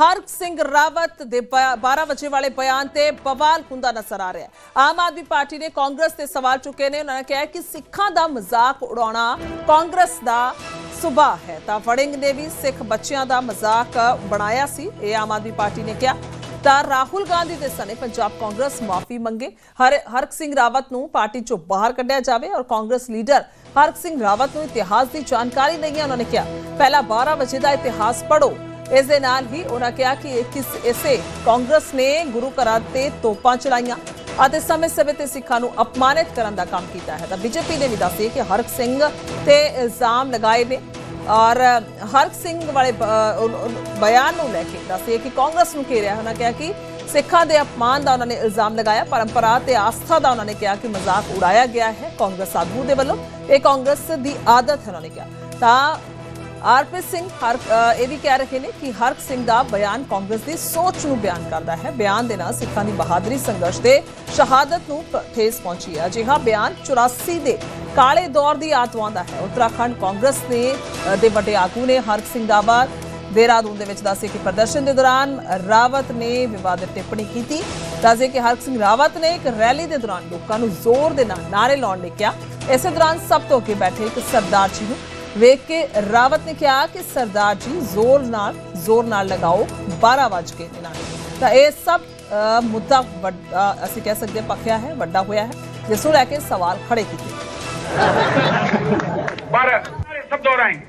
ਹਰਕ ਸਿੰਘ ਰਾਵਤ ਦੇ ਬ- 12 ਵਜੇ ਵਾਲੇ ਬਿਆਨ ਤੇ ਬਵਾਲ ਹੁੰਦਾ ਨਜ਼ਰ ਆ ਰਿਹਾ ਆਮ ਆਦਮੀ ਪਾਰਟੀ ਨੇ ਕਾਂਗਰਸ ਤੇ ਸਵਾਲ ਚੁੱਕੇ ਨੇ। ਉਹਨਾਂ ਨੇ ਕਿਹਾ ਕਿ ਸਿੱਖਾਂ ਦਾ ਮਜ਼ਾਕ ਉਡਾਉਣਾ ਕਾਂਗਰਸ ਦਾ ਸੁਭਾਅ ਹੈ। ਤਾਂ ਵੜਿੰਗ ਨੇ ਵੀ ਸਿੱਖ ਬੱਚਿਆਂ ਦਾ ਮਜ਼ਾਕ ਬਣਾਇਆ ਸੀ। ਇਹ ਆਮ ਆਦਮੀ ਪਾਰਟੀ ਨੇ ਕਿਹਾ। ਤਾਂ ਰਾਹੁਲ ਗਾਂਧੀ ਦੇ ਸਨੇ ਪੰਜਾਬ ਕਾਂਗਰਸ ਮਾਫੀ ਮੰਗੇ। ਹਰ ਹਰਕ ਸਿੰਘ ਰਾਵਤ ਨੂੰ ਪਾਰਟੀ ਚੋਂ ਬਾਹਰ ਕੱਢਿਆ ਜਾਵੇ ਔਰ ਕਾਂਗਰਸ ਲੀਡਰ ਹਰਕ ਸਿੰਘ ਰਾਵਤ ਨੂੰ ਇਤਿਹਾਸ ਦੀ ਜਾਣਕਾਰੀ ਨਹੀਂ ਹੈ, ਉਹਨਾਂ ਨੇ ਕਿਹਾ। ਪਹਿਲਾ 12 ਵਜੇ ਦਾ ਇਤਿਹਾਸ ਪੜੋ ਇਸ ਦੇ ਨਾਲ ਹੀ ਉਹਨਾਂ ਕਿਹਾ ਕਿ ਕਿਸ ਇਸੇ ਕਾਂਗਰਸ ਨੇ ਗੁਰੂ ਘਰਾਂ ਤੇ ਤੋਪਾਂ ਚਲਾਈਆਂ ਅਤੇ ਸਮੇਂ-ਸਮੇਂ ਤੇ ਸਿੱਖਾਂ ਨੂੰ ਅਪਮਾਨਿਤ ਕਰਨ ਦਾ ਕੰਮ ਕੀਤਾ ਹੈ। ਤਾਂ ਬੀਜੇਪੀ ਨੇ ਵੀ ਦੱਸਿਆ ਕਿ ਹਰਕ ਸਿੰਘ ਤੇ ਇਲਜ਼ਾਮ ਲਗਾਏ ਨੇ ਔਰ ਹਰਕ ਸਿੰਘ ਵਾਲੇ ਬਿਆਨ ਨੂੰ ਲੈ ਕੇ ਦੱਸਿਆ ਕਿ ਕਾਂਗਰਸ ਨੂੰ ਘੇਰਿਆ ਉਹਨਾਂ ਕਿਹਾ ਕਿ ਸਿੱਖਾਂ ਦੇ ਅਪਮਾਨ ਦਾ ਉਹਨਾਂ ਨੇ ਇਲਜ਼ਾਮ ਲਗਾਇਆ, ਪਰੰਪਰਾ ਤੇ ਆਸਥਾ ਦਾ ਉਹਨਾਂ ਨੇ ਕਿਹਾ ਕਿ ਮਜ਼ਾਕ ਉਡਾਇਆ ਗਿਆ ਹੈ ਕਾਂਗਰਸ ਆਗੂ ਦੇ ਵੱਲੋਂ। ਇਹ ਕਾਂਗਰਸ ਦੀ ਆਦਤ ਹੈ ਉਹਨਾਂ ਨੇ ਕਿਹਾ। ਤਾਂ ਆਰਪੀ ਸਿੰਘ ਹਰ ਇਹ ਵੀ ਕਹਿ ਰਹੇ ਨੇ ਕਿ ਹਰਕ ਸਿੰਘ ਦਾ ਬਿਆਨ ਕਾਂਗਰਸ ਦੀ ਸੋਚ ਨੂੰ ਬਿਆਨ ਕਰਦਾ ਹੈ। ਬਿਆਨ ਦੇ ਨਾਲ ਸਿੱਖਾਂ ਦੀ ਬਹਾਦਰੀ ਸੰਘਰਸ਼ ਦੇ ਸ਼ਹਾਦਤ ਨੂੰ ਠੇਸ ਪਹੁੰਚੀ ਹੈ। ਅਜਿਹਾ ਬਿਆਨ 84 ਦੇ ਕਾਲੇ ਦੌਰ ਦੀ ਯਾਦ ਦਾ ਹੈ। ਉੱਤਰਾਖੰਡ ਕਾਂਗਰਸ ਨੇ ਦੇ ਵੱਡੇ ਆਗੂ ਨੇ ਹਰਕ ਸਿੰਘ ਦਾਵਾ ਦੇਹਰਾਦੂਨ ਦੇ ਵਿੱਚ ਦੱਸੇ ਕਿ ਪ੍ਰਦਰਸ਼ਨ ਦੇ ਦੌਰਾਨ ਰਾਵਤ ਨੇ ਵਿਵਾਦਿਤ ਟਿੱਪਣੀ ਕੀਤੀ। ਦੱਸੇ ਕਿ ਹਰਕ ਸਿੰਘ ਰਾਵਤ ਨੇ ਇੱਕ ਰੈਲੀ ਦੇ ਦੌਰਾਨ ਲੋਕਾਂ ਨੂੰ ਜ਼ੋਰ ਦੇ ਨਾਲ ਨਾਰੇ ਲਾਉਣ ਲਈ ਕਿਹਾ। ਇਸੇ ਦੌਰਾਨ ਸਭ ਤੋਂ ਅੱਗੇ ਬੈਠੇ ਇੱਕ ਸਰਦਾਰ ਜੀ ਨੂੰ ਵੇਖ ਕੇ ਰਾਵਤ ਨੇ ਕਿਹਾ ਕਿ ਸਰਦਾਰ ਜੀ ਜ਼ੋਰ ਨਾਲ ਜ਼ੋਰ ਨਾਲ ਲਗਾਓ 12 ਵਜ ਕੇ ਦੇ ਨਾਲ ਤਾਂ ਇਹ ਸਭ ਅ, ਮੁੱਦਾ ਵੱਡਾ ਅਸੀਂ ਕਹਿ ਸਕਦੇ ਹਾਂ ਪੱਕਿਆ ਹੈ ਵੱਡਾ ਹੋਇਆ ਹੈ ਜਿਸ ਨੂੰ ਲੈ ਕੇ ਸਵਾਲ ਖੜੇ ਕੀਤੇ बारह सारे सब दोहराएंगे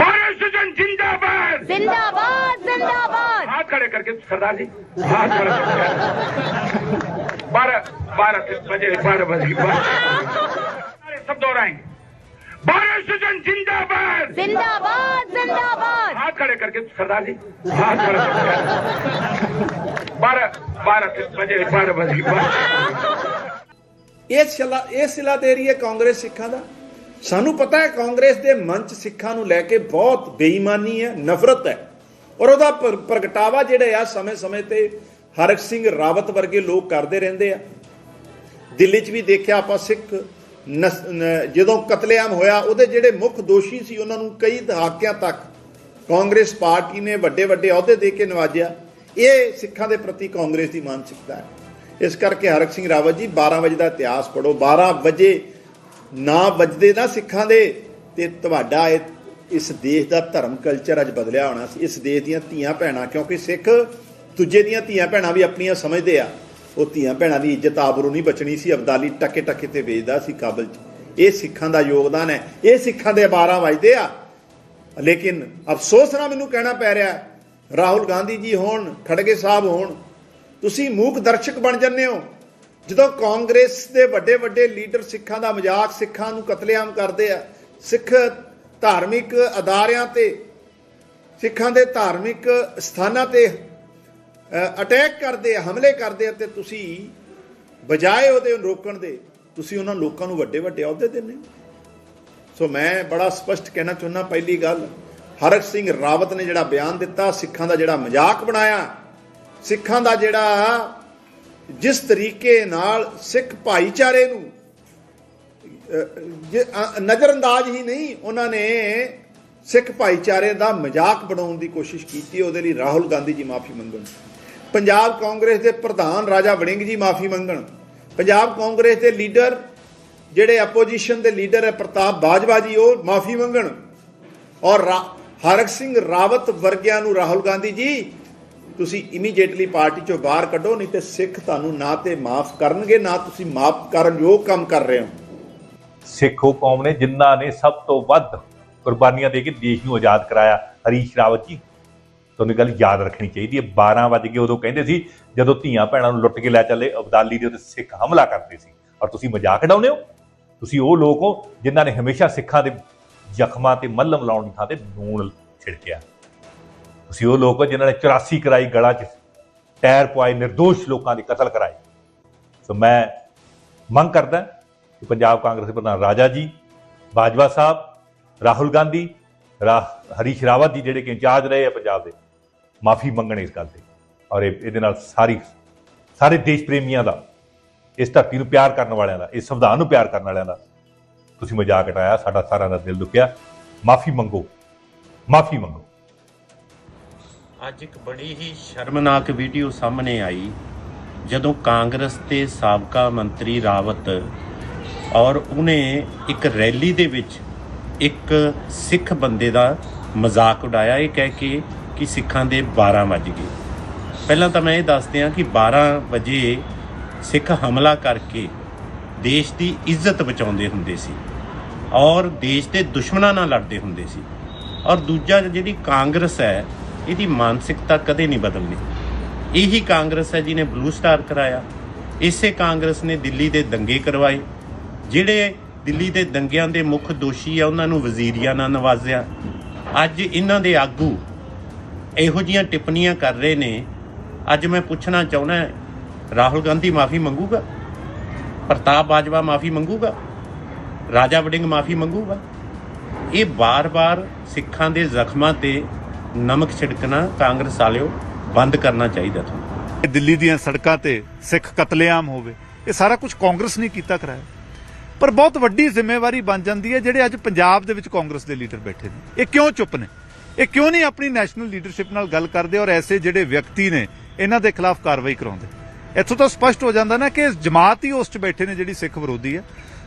भारत सुजन जिंदाबाद जिंदाबाद जिंदाबाद हाथ खड़े करके सरदार जी हाथ खड़े करके बारह बारह बजे बारह बजे बारह सारे सब दोहराएंगे भारत सुजन जिंदाबाद जिंदाबाद जिंदाबाद हाथ खड़े करके सरदार जी हाथ खड़े करके बारह बारह बजे बारह बजे बारह ਇਹ ਸਿਲਾ ਇਹ ਸਿਲਾ ਦੇ ਰਹੀ ਹੈ ਕਾਂਗਰਸ ਸਿੱਖਾਂ ਦਾ ਸਾਨੂੰ ਪਤਾ ਹੈ ਕਾਂਗਰਸ ਦੇ ਮੰਚ ਸਿੱਖਾਂ ਨੂੰ ਲੈ ਕੇ ਬਹੁਤ ਬੇਈਮਾਨੀ ਹੈ ਨਫ਼ਰਤ ਹੈ ਔਰ ਉਹਦਾ ਪ੍ਰ- ਪ੍ਰਗਟਾਵਾ ਜਿਹੜਾ ਆ ਸਮੇਂ-ਸਮੇਂ ਤੇ ਹਰਕ ਸਿੰਘ ਰਾਵਤ ਵਰਗੇ ਲੋਕ ਕਰਦੇ ਰਹਿੰਦੇ ਆ ਦਿੱਲੀ 'ਚ ਵੀ ਦੇਖਿਆ ਆਪਾਂ ਸਿੱਖ ਨਸ- ਨ- ਜਦੋਂ ਕਤਲੇਆਮ ਹੋਇਆ, ਉਹਦੇ ਜਿਹੜੇ ਮੁੱਖ ਦੋਸ਼ੀ ਸੀ, ਉਹਨਾਂ ਨੂੰ ਕਈ ਦਹਾਕਿਆਂ ਤੱਕ ਕਾਂਗਰਸ ਪਾਰਟੀ ਨੇ ਵੱਡੇ ਵੱਡੇ ਅਹੁਦੇ ਦੇ ਕੇ ਨਵਾਜਿਆ। ਇਹ ਸਿੱਖਾਂ ਦੇ ਪ੍ਰਤੀ ਕਾਂਗਰਸ ਦੀ ਮਾਨਸਿਕਤਾ ਹੈ। ਇਸ ਕਰਕੇ ਹਰਕ ਸਿੰਘ ਰਾਵਤ ਜੀ 12 ਵਜੇ ਦਾ ਇਤਿਹਾਸ ਪੜੋ 12 ਵਜੇ, ਨਾ ਵੱਜਦੇ ਨਾ ਸਿੱਖਾਂ ਦੇ। ਤੇ ਤੁਹਾਡਾ ਇਹ ਇਸ ਦੇਸ਼ ਦਾ ਧਰਮ ਕਲਚਰ ਅੱਜ ਬਦਲਿਆ ਹੋਣਾ ਸੀ। ਇਸ ਦੇਸ਼ ਦੀਆਂ ਧੀਆਂ ਭੈਣਾਂ, ਕਿਉਂਕਿ ਸਿੱਖ ਦੂਜੇ ਦੀਆਂ ਧੀਆਂ ਭੈਣਾਂ ਵੀ ਆਪਣੀਆਂ ਸਮਝਦੇ ਆ। ਉਹ ਧੀਆਂ ਭੈਣਾਂ ਦੀ ਇੱਜ਼ਤ ਆਬਰੂ ਨਹੀਂ ਬਚਣੀ ਸੀ। ਅਬਦਾਲੀ ਟੱਕੇ ਟੱਕੇ ਤੇ ਵੇਚਦਾ ਸੀ ਕਾਬਲ 'ਚ। ਇਹ ਸਿੱਖਾਂ ਦਾ ਯੋਗਦਾਨ ਹੈ। ਇਹ ਸਿੱਖਾਂ ਦੇ 12 ਵਜਦੇ ਆ। ਲੇਕਿਨ ਅਫਸੋਸ ਨਾਲ ਮੈਨੂੰ ਕਹਿਣਾ ਪੈ ਰਿਹਾ ਰਾਹੁਲ ਗਾਂਧੀ ਜੀ ਹੋਣ, ਖੜਗੇ ਸਾਹਿਬ ਹੋਣ, ਤੁਸੀਂ ਮੂਕ ਦਰਸ਼ਕ ਬਣ ਜੰਨੇ ਹੋ। ਜਦੋਂ ਕਾਂਗਰਸ ਦੇ ਵੱਡੇ ਵੱਡੇ ਲੀਡਰ ਸਿੱਖਾਂ ਦਾ ਮਜ਼ਾਕ ਸਿੱਖਾਂ ਨੂੰ ਕਤਲੇਆਮ ਕਰਦੇ ਆ, ਸਿੱਖ ਧਾਰਮਿਕ ਅਦਾਰਿਆਂ ਤੇ, ਸਿੱਖਾਂ ਦੇ ਧਾਰਮਿਕ ਸਥਾਨਾਂ ਤੇ ਅਟੈਕ ਕਰਦੇ ਆ ਹਮਲੇ ਕਰਦੇ ਆ ਤੇ ਤੁਸੀਂ ਬਜਾਏ ਉਹਦੇ ਰੋਕਣ ਦੇ, ਤੁਸੀਂ ਉਹਨਾਂ ਲੋਕਾਂ ਨੂੰ ਵੱਡੇ ਵੱਡੇ ਅਹੁਦੇ ਦਿੰਦੇ ਸੋ ਮੈਂ ਬੜਾ ਸਪਸ਼ਟ ਕਹਿਣਾ ਚਾਹੁੰਦਾ ਪਹਿਲੀ ਗੱਲ, ਹਰਕ ਸਿੰਘ ਰਾਵਤ ਨੇ ਜਿਹੜਾ ਬਿਆਨ ਦਿੱਤਾ, ਸਿੱਖਾਂ ਦਾ ਜਿਹੜਾ ਮਜ਼ਾਕ ਬਣਾਇਆ, ਸਿੱਖਾਂ ਦਾ ਜਿਹੜਾ ਜਿਸ ਤਰੀਕੇ ਨਾਲ ਸਿੱਖ ਭਾਈਚਾਰੇ ਨੂੰ ਨਜ਼ਰਅੰਦਾਜ਼ ਹੀ ਨਹੀਂ, ਉਹਨਾਂ ਨੇ ਸਿੱਖ ਭਾਈਚਾਰੇ ਦਾ ਮਜ਼ਾਕ ਬਣਾਉਣ ਦੀ ਕੋਸ਼ਿਸ਼ ਕੀਤੀ, ਉਹਦੇ ਲਈ ਰਾਹੁਲ ਗਾਂਧੀ ਜੀ ਮਾਫੀ ਮੰਗਣ। ਪੰਜਾਬ ਕਾਂਗਰਸ ਦੇ ਪ੍ਰਧਾਨ ਰਾਜਾ ਵੜਿੰਗ ਜੀ ਮਾਫੀ ਮੰਗਣ। ਪੰਜਾਬ ਕਾਂਗਰਸ ਦੇ ਲੀਡਰ ਜਿਹੜੇ ਆਪੋਜੀਸ਼ਨ ਦੇ ਲੀਡਰ ਹੈ ਪ੍ਰਤਾਪ ਬਾਜਵਾ ਜੀ, ਉਹ ਮਾਫੀ ਮੰਗਣ। ਔਰ ਰਾ- ਹਰਕ ਸਿੰਘ ਰਾਵਤ ਵਰਗਿਆਂ ਨੂੰ ਰਾਹੁਲ ਗਾਂਧੀ ਜੀ, ਤੁਸੀਂ ਇਮੀਡੀਏਟਲੀ ਪਾਰਟੀ ਚੋਂ ਬਾਹਰ ਕੱਢੋ, ਨਹੀਂ ਤੇ ਸਿੱਖ ਤੁਹਾਨੂੰ ਨਾ ਤੇ ਮਾਫ ਕਰਨਗੇ, ਨਾ ਤੁਸੀਂ ਮਾਫ ਕਰਨ ਯੋਗ ਕੰਮ ਕਰ ਰਹੇ ਹੋ। ਸਿੱਖ ਕੌਮ ਨੇ ਜਿਨ੍ਹਾਂ ਨੇ ਸਭ ਤੋਂ ਵੱਧ ਕੁਰਬਾਨੀਆਂ ਦੇ ਕੇ ਦੇਸ਼ ਨੂੰ ਆਜ਼ਾਦ ਕਰਾਇਆ। ਹਰੀਸ਼ ਰਾਵਤ ਜੀ ਤੁਹਾਨੂੰ ਗੱਲ ਯਾਦ ਰੱਖਣੀ ਚਾਹੀਦੀ ਹੈ। 12 ਵਜੇ ਕੇ ਉਦੋਂ ਕਹਿੰਦੇ ਸੀ, ਜਦੋਂ ਧੀਆਂ ਭੈਣਾਂ ਨੂੰ ਲੁੱਟ ਕੇ ਲੈ ਚੱਲੇ, ਅਬਦਾਲੀ ਦੇ ਉੱਤੇ ਸਿੱਖ ਹਮਲਾ ਕਰਦੇ ਸੀ। ਔਰ ਤੁਸੀਂ ਮਜ਼ਾਕ ਉਡਾਉਂਦੇ ਹੋ? ਤੁਸੀਂ ਉਹ ਲੋਕ ਹੋ ਜਿਨ੍ਹਾਂ ਨੇ ਹਮੇਸ਼ਾ ਸਿੱਖਾਂ ਦੇ ਜ਼ਖਮਾਂ ਤੇ ਮੱਲਮ ਲਾਉਣ ਦੀ ਥਾਂ ਤੇ ਨੂਣ ਛਿੜਕਿਆ। ਤੁਸੀਂ ਉਹ ਲੋਕ ਹੋ ਜਿਨ੍ਹਾਂ ਨੇ 84 ਕਰਾਈ ਗਲਾ 'ਚ ਟਾਇਰ ਪੁਆਏ, ਨਿਰਦੋਸ਼ ਲੋਕਾਂ ਦੇ ਕਤਲ ਕਰਾਏ ਸੋ ਮੈਂ ਮੰਗ ਕਰਦਾ ਕਿ ਪੰਜਾਬ ਕਾਂਗਰਸ ਦੇ ਪ੍ਰਧਾਨ ਰਾਜਾ ਜੀ, ਬਾਜਵਾ ਸਾਹਿਬ, ਰਾਹੁਲ ਗਾਂਧੀ, ਰਾ, ਹਰੀਸ਼ ਰਾਵਤ ਜੀ ਜਿਹੜੇ ਕਿ ਇੰਚਾਰਜ ਰਹੇ ਆ ਪੰਜਾਬ ਦੇ ਮਾਫੀ ਮੰਗਣ ਇਸ ਗੱਲ ਤੇ। ਔਰ ਇਹ- ਇਹਦੇ ਨਾਲ ਸਾਰੀ ਸਾਰੇ ਦੇਸ਼ ਪ੍ਰੇਮੀਆਂ ਦਾ, ਇਸ ਧਰਤੀ ਨੂੰ ਪਿਆਰ ਕਰਨ ਵਾਲਿਆਂ ਦਾ, ਇਸ ਸੰਵਿਧਾਨ ਨੂੰ ਪਿਆਰ ਕਰਨ ਵਾਲਿਆਂ ਦਾ ਤੁਸੀਂ ਮਜ਼ਾਕ ਉਡਾਇਆ, ਸਾਡਾ ਸਾਰਿਆਂ ਦਾ ਦਿਲ ਦੁਖਿਆ। ਮਾਫੀ ਮੰਗੋ। ਮਾਫੀ ਮੰਗੋ। ਅੱਜ ਇੱਕ ਬੜੀ ਹੀ ਸ਼ਰਮਨਾਕ ਵੀਡੀਓ ਸਾਹਮਣੇ ਆਈ, ਜਦੋਂ ਕਾਂਗਰਸ ਦੇ ਸਾਬਕਾ ਮੰਤਰੀ ਰਾਵਤ ਔਰ ਉਹਨੇ ਇੱਕ ਰੈਲੀ ਦੇ ਵਿੱਚ ਇੱਕ ਸਿੱਖ ਬੰਦੇ ਦਾ ਮਜ਼ਾਕ ਉਡਾਇਆ। ਇਹ ਕਹਿ ਕੇ ਕਿ ਸਿੱਖਾਂ ਦੇ 12 ਵੱਜ ਗਏ। ਪਹਿਲਾਂ ਤਾਂ ਮੈਂ ਇਹ ਦੱਸ ਦਿਆਂ ਕਿ 12 ਵਜੇ ਸਿੱਖ ਹਮਲਾ ਕਰਕੇ ਦੇਸ਼ ਦੀ ਇੱਜ਼ਤ ਬਚਾਉਂਦੇ ਹੁੰਦੇ ਸੀ ਔਰ ਦੇਸ਼ ਦੇ ਦੁਸ਼ਮਣਾਂ ਨਾਲ ਲੜਦੇ ਹੁੰਦੇ ਸੀ। ਔਰ ਦੂਜਾ ਜਿਹੜੀ ਕਾਂਗਰਸ ਹੈ, ਇਹਦੀ ਮਾਨਸਿਕਤਾ ਕਦੇ ਨਹੀਂ ਬਦਲਣੀ। ਇਹੀ ਕਾਂਗਰਸ ਹੈ ਜਿਹਨੇ ਬਲੂ ਸਟਾਰ ਕਰਾਇਆ। ਇਸੇ ਕਾਂਗਰਸ ਨੇ ਦਿੱਲੀ ਦੇ ਦੰਗੇ ਕਰਵਾਏ। ਜਿਹੜੇ ਦਿੱਲੀ ਦੇ ਦੰਗਿਆਂ ਦੇ ਮੁੱਖ ਦੋਸ਼ੀ ਆ, ਉਹਨਾਂ ਨੂੰ ਵਜ਼ੀਰੀਆਂ ਨਾਲ ਨਵਾਜ਼ਿਆ। ਅੱਜ ਇਹਨਾਂ ਦੇ ਆਗੂ ਇਹੋ ਜੀਆਂ ਟਿੱਪਣੀਆਂ ਕਰ ਰਹੇ ਨੇ। ਅੱਜ ਮੈਂ ਪੁੱਛਣਾ ਚਾਹੁੰਦਾ ਰਾਹੁਲ ਗਾਂਧੀ ਮਾਫੀ ਮੰਗੂਗਾ? ਪ੍ਰਤਾਪ ਬਾਜਵਾ ਮਾਫੀ ਮੰਗੂਗਾ? ਰਾਜਾ ਵੜਿੰਗ ਮਾਫੀ ਮੰਗੂਗਾ? ਇਹ ਬਾਰ-ਬਾਰ ਸਿੱਖਾਂ ਦੇ ਜ਼ਖਮਾਂ ਤੇ ਨਮਕ ਛਿੜਕਣਾ ਕਾਂਗਰਸ ਵਾਲਿਓ ਬੰਦ ਕਰਨਾ ਚਾਹੀਦਾ ਤੁਹਾਨੂੰ। ਕਿ ਦਿੱਲੀ ਦੀਆਂ ਸੜਕਾਂ ਤੇ ਸਿੱਖ ਕਤਲੇਆਮ ਹੋਵੇ, ਇਹ ਸਾਰਾ ਕੁਝ ਕਾਂਗਰਸ ਨੇ ਕੀਤਾ ਕਰਾਇਆ। ਪਰ ਬਹੁਤ ਵੱਡੀ ਜ਼ਿੰਮੇਵਾਰੀ ਬਣ ਜਾਂਦੀ ਹੈ ਜਿਹੜੇ ਅੱਜ ਪੰਜਾਬ ਦੇ ਵਿੱਚ ਕਾਂਗਰਸ ਦੇ ਲੀਡਰ ਬੈਠੇ ਨੇ। ਇਹ ਕਿਉਂ ਚੁੱਪ ਨੇ? ਇਹ ਕਿਉਂ ਨਹੀਂ ਆਪਣੀ ਨੈਸ਼ਨਲ ਲੀਡਰਸ਼ਿਪ ਨਾਲ ਗੱਲ ਕਰਦੇ ਔਰ ਐਸੇ ਜਿਹੜੇ ਵਿਅਕਤੀ ਨੇ, ਇਹਨਾਂ ਦੇ ਖਿਲਾਫ ਕਾਰਵਾਈ ਕਰਾਉਂਦੇ? ਇੱਥੋਂ ਤਾਂ ਸਪਸ਼ਟ ਹੋ ਜਾਂਦਾ ਨਾ ਕਿ ਜਮਾਤ ਹੀ ਉਸ 'ਚ ਬੈਠੇ ਨੇ ਜਿਹੜੀ ਸਿੱਖ ਵਿਰੋਧੀ ਹੈ।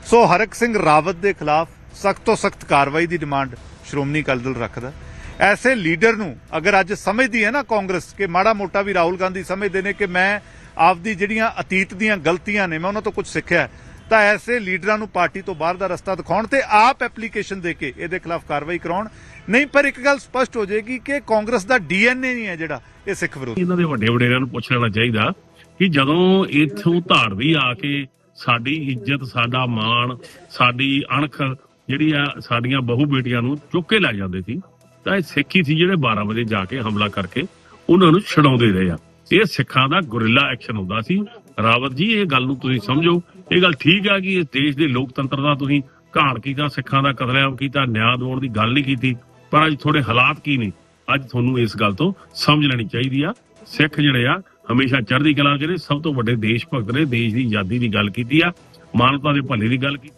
ਸੋ ਹਰਕ ਸਿੰਘ ਰਾਵਤ ਦੇ ਖਿਲਾਫ ਸਖਤ ਤੋਂ ਸਖਤ ਕਾਰਵਾਈ ਦੀ ਡਿਮਾਂਡ ਸ਼੍ਰੋਮਣੀ ਅਕਾਲੀ ਦਲ ਰੱਖਦਾ। ਐਸੇ ਲੀਡਰ ਨੂੰ ਅਗਰ ਅੱਜ ਸਮਝਦੀ ਹੈ ਨਾ ਕਾਂਗਰਸ ਕਿ ਮਾੜਾ ਮੋਟਾ ਵੀ ਰਾਹੁਲ ਗਾਂਧੀ ਸਮਝਦੇ ਨੇ ਕਿ ਮੈਂ ਆਪਦੀ ਜਿਹੜੀਆਂ ਅਤੀਤ ਦੀਆਂ ਗਲਤੀਆਂ ਨੇ, ਮੈਂ ਉਹਨਾਂ ਤੋਂ ਕੁਝ ਸਿੱਖਿਆ ਤਾਂ ਐਸੇ ਲੀਡਰਾਂ ਨੂੰ ਪਾਰਟੀ ਤੋਂ ਬਾਹਰ ਦਾ ਰਸਤਾ ਦਿਖਾਉਣ ਤੇ ਆਪ ਐਪਲੀਕੇਸ਼ਨ ਦੇ ਕੇ ਇਹਦੇ ਖਿਲਾਫ ਕਾਰਵਾਈ ਕਰਾਉਣ। ਨਹੀਂ, ਪਰ ਇੱਕ ਗੱਲ ਸਪਸ਼ਟ ਹੋ ਜਾਏਗੀ ਕਿ ਕਾਂਗਰਸ ਦਾ ਡੀਐਨਏ ਨਹੀਂ ਹੈ ਜਿਹੜਾ, ਇਹ ਸਿੱਖ ਵਿਰੋਧੀ। ਇਹਨਾਂ ਦੇ ਵੱਡੇ ਵਡੇਰਿਆਂ ਨੂੰ ਪੁੱਛ ਲੈਣਾ ਚਾਹੀਦਾ ਕਿ ਜਦੋਂ ਇੱਥੋਂ ਧਾੜਵੀ ਆ ਕੇ ਸਾਡੀ ਇੱਜ਼ਤ, ਸਾਡਾ ਮਾਣ, ਸਾਡੀ ਅਣਖ ਜਿਹੜੀ ਆ ਸਾਡੀਆਂ ਬਹੂ ਬੇਟੀਆਂ ਨੂੰ ਚੁੱਕ ਕੇ ਲੈ ਜਾਂਦੇ ਸੀ, ਤਾਂ ਇਹ ਸਿੱਖ ਸੀ ਜਿਹੜੇ 12 ਵਜੇ ਜਾ ਕੇ ਹਮਲਾ ਕਰਕੇ ਉਹਨਾਂ ਨੂੰ ਛਡਾਉਂਦੇ ਰਹੇ ਆ। ਇਹ ਸਿੱਖਾਂ ਦਾ ਗੁਰਿਲਾ ਐਕਸ਼ਨ ਹੁੰਦਾ ਸੀ। ਰਾਵਤ ਜੀ, ਇਹ ਗੱਲ ਨੂੰ ਤੁਸੀਂ ਸਮਝੋ। ਇਹ ਗੱਲ ਠੀਕ ਆ ਕਿ ਇਸ ਦੇਸ਼ ਦੇ ਲੋਕਤੰਤਰ ਦਾ ਤੁਸੀਂ ਘਾਣ ਕੀਤਾ, ਸਿੱਖਾਂ ਦਾ ਕਤਲੇਆਮ ਕੀਤਾ, ਨਿਆਂ ਦਿਵਾਉਣ ਦੀ ਗੱਲ ਨਹੀਂ ਕੀਤੀ। ਪਰ ਅੱਜ ਥੋੜੇ ਹਾਲਾਤ ਕੀ ਨੇ? ਅੱਜ ਤੁਹਾਨੂੰ ਇਸ ਗੱਲ ਤੋਂ ਸਮਝ ਲੈਣੀ ਚਾਹੀਦੀ ਆ। ਸਿੱਖ ਜਿਹੜੇ ਆ, ਹਮੇਸ਼ਾ ਚੜ੍ਹਦੀ ਕਲਾ ਚ ਸਭ ਤੋਂ ਵੱਡੇ ਦੇਸ਼ ਭਗਤ ਨੇ ਦੇਸ਼ ਦੀ ਆਜ਼ਾਦੀ ਦੀ ਗੱਲ ਕੀਤੀ ਆ, ਮਾਨਵਤਾ ਦੇ ਭਲੇ ਦੀ ਗੱਲ ਕੀਤੀ।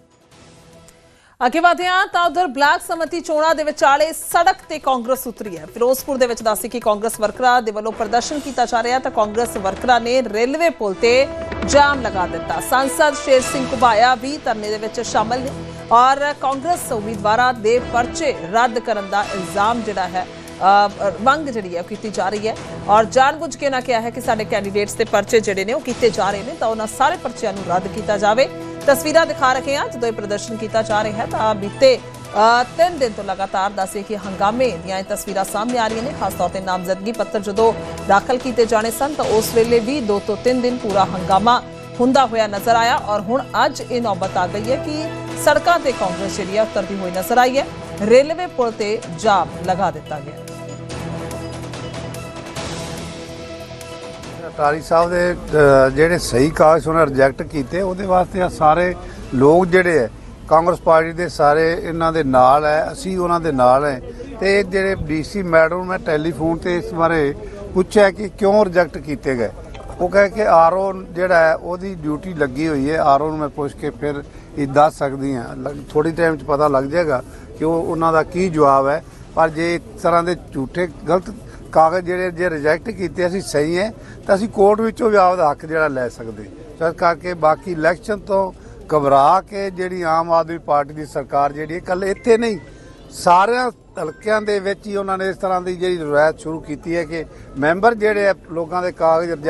ਅੱਗੇ ਵਧਦੇ ਹਾਂ ਤਾਂ ਉਧਰ ਬਲਾਕ ਸਮਿਤੀ ਚੋਣਾਂ ਦੇ ਵਿਚਾਲੇ ਸੜਕ ਤੇ ਕਾਂਗਰਸ ਉਤਰੀ ਹੈ। ਫਿਰੋਜ਼ਪੁਰ ਦੇ ਵਿੱਚ ਦੱਸੀ ਕਿ ਕਾਂਗਰਸ ਵਰਕਰਾਂ ਦੇ ਵੱਲੋਂ ਪ੍ਰਦਰਸ਼ਨ ਕੀਤਾ ਜਾ ਰਿਹਾ ਤਾਂ ਕਾਂਗਰਸ ਵਰਕਰਾਂ ਨੇ ਰੇਲਵੇ ਪੁਲ ਤੇ ਜਾਮ ਲਗਾ ਦਿੱਤਾ। ਸੰਸਦ ਸ਼ੇਰ ਸਿੰਘ ਕੁਬਾਇਆ ਵੀ ਧਰਨੇ ਦੇ ਵਿੱਚ ਸ਼ਾਮਲ ਨੇ। ਔਰ ਕਾਂਗਰਸ ਉਮੀਦਵਾਰਾਂ ਦੇ ਪਰਚੇ ਰੱਦ ਕਰਨ ਦਾ ਇਲਜ਼ਾਮ ਜਿਹੜਾ ਹੈ ਮੰਗ ਜਿਹੜੀ ਹੈ ਉਹ ਕੀਤੀ ਜਾ ਰਹੀ ਹੈ। ਔਰ ਜਾਣਬੁੱਝ ਕੇ ਨਾ ਕਿਹਾ ਹੈ ਕਿ ਸਾਡੇ ਕੈਂਡੀਡੇਟਸ ਦੇ ਪਰਚੇ ਜਿਹੜੇ ਨੇ ਉਹ ਕੀਤੇ ਜਾ ਰਹੇ ਨੇ, ਤਾਂ ਉਹਨਾਂ ਸਾਰੇ ਪਰਚਿਆਂ ਨੂੰ ਰੱਦ ਕੀਤਾ ਜਾਵੇ। ਤਸਵੀਰਾਂ ਦਿਖਾ ਰਹੇ ਹਾਂ, ਜਦੋਂ ਇਹ ਪ੍ਰਦਰਸ਼ਨ ਕੀਤਾ ਜਾ ਰਿਹਾ ਹੈ, ਤਾਂ ਬੀਤੇ ਤਿੰਨ ਦਿਨ ਤੋਂ ਲਗਾਤਾਰ ਦੱਸੇ ਕਿ ਹੰਗਾਮੇ ਦੀਆਂ ਇਹ ਤਸਵੀਰਾਂ ਸਾਹਮਣੇ ਆ ਰਹੀਆਂ ਨੇ, ਖਾਸ ਤੌਰ ਤੇ ਨਾਮਜ਼ਦਗੀ ਪੱਤਰ ਜਦੋਂ ਦਾਖਲ ਕੀਤੇ ਜਾਣੇ ਸਨ, ਤਾਂ ਉਸ ਵੇਲੇ ਵੀ 2 ਤੋਂ 3 ਦਿਨ ਪੂਰਾ ਹੰਗਾਮਾ ਹੁੰਦਾ ਹੋਇਆ ਨਜ਼ਰ ਆਇਆ। ਔਰ ਹੁਣ ਅੱਜ ਇਹ ਨੌਬਤ ਆ ਗਈ ਹੈ ਕਿ ਸੜਕਾਂ ਤੇ ਕਾਂਗਰਸ ਜਿਹੜੀ ਹੈ ਉਤਰਦੀ ਹੋਈ ਨਜ਼ਰ ਆਈ ਹੈ। ਰੇਲਵੇ ਪੁਲ ਤੇ ਜਾਮ ਲਗਾ ਦਿੱਤਾ ਗਿਆ। ਅਟਾਰੀ ਸਾਹਿਬ ਦੇ ਜਿਹੜੇ ਸਹੀ ਕਾਗਜ਼ ਉਹਨਾਂ ਰਿਜੈਕਟ ਕੀਤੇ, ਉਹਦੇ ਵਾਸਤੇ ਆ ਸਾਰੇ ਲੋਕ ਜਿਹੜੇ ਹੈ ਕਾਂਗਰਸ ਪਾਰਟੀ ਦੇ ਸਾਰੇ ਇਹਨਾਂ ਦੇ ਨਾਲ ਹੈ ਅਸੀਂ ਉਹਨਾਂ ਦੇ ਨਾਲ ਹੈ ਤੇ ਇਹ ਜਿਹੜੇ ਡੀਸੀ ਮੈਡਮ ਨੂੰ ਮੈਂ ਟੈਲੀਫੋਨ ਤੇ ਇਸ ਬਾਰੇ ਪੁੱਛਿਆ ਕਿ ਕਿਉਂ ਰਿਜੈਕਟ ਕੀਤੇ ਗਏ? ਉਹ ਕਹੇ ਕਿ ਆਰਓ ਜਿਹੜਾ ਹੈ ਉਹਦੀ ਡਿਊਟੀ ਲੱਗੀ ਹੋਈ ਹੈ ਆਰਓ ਨੂੰ ਮੈਂ ਪੁੱਛ ਕੇ ਫਿਰ ਇਹ ਦੱਸ ਸਕਦੀ ਹਾਂ। ਥੋੜੀ ਟਾਈਮ ਚ ਪਤਾ ਲੱਗ ਜਾਏਗਾ ਕਿ ਉਹ ਉਹਨਾਂ ਦਾ ਕੀ ਜਵਾਬ ਹੈ। ਪਰ ਜੇ ਇਸ ਤਰ੍ਹਾਂ ਦੇ ਝੂਠੇ ਗਲਤ ਕਾਗਜ਼ ਜਿਹੜੇ ਜੇ ਰਿਜੈਕਟ ਕੀਤੇ, ਅਸੀਂ ਸਹੀ ਹੈ, ਤਾਂ ਅਸੀਂ ਕੋਰਟ ਵਿੱਚੋਂ ਵੀ ਆਪਦਾ ਹੱਕ ਜਿਹੜਾ ਲੈ ਸਕਦੇ। ਇਸ ਕਰਕੇ ਬਾਕੀ ਇਲੈਕਸ਼ਨ ਤੋਂ ਘਬਰਾ ਕੇ ਜਿਹੜੀ ਆਮ ਆਦਮੀ ਪਾਰਟੀ ਦੀ ਸਰਕਾਰ ਜਿਹੜੀ ਹੈ ਕੱਲ ਇੱਥੇ ਨਹੀਂ, ਸਾਰਿਆਂ ਹਲਕਿਆਂ ਦੇ ਵਿੱਚ ਹੀ ਉਹਨਾਂ ਨੇ ਇਸ ਤਰ੍ਹਾਂ ਦੀ ਜਿਹੜੀ ਰਵਾਇਤ ਸ਼ੁਰੂ ਕੀਤੀ ਹੈ ਕਿ ਮੈਂਬਰ ਜਿਹੜੇ ਆ ਲੋਕਾਂ ਦੇ ਕਾਗਜ਼ reject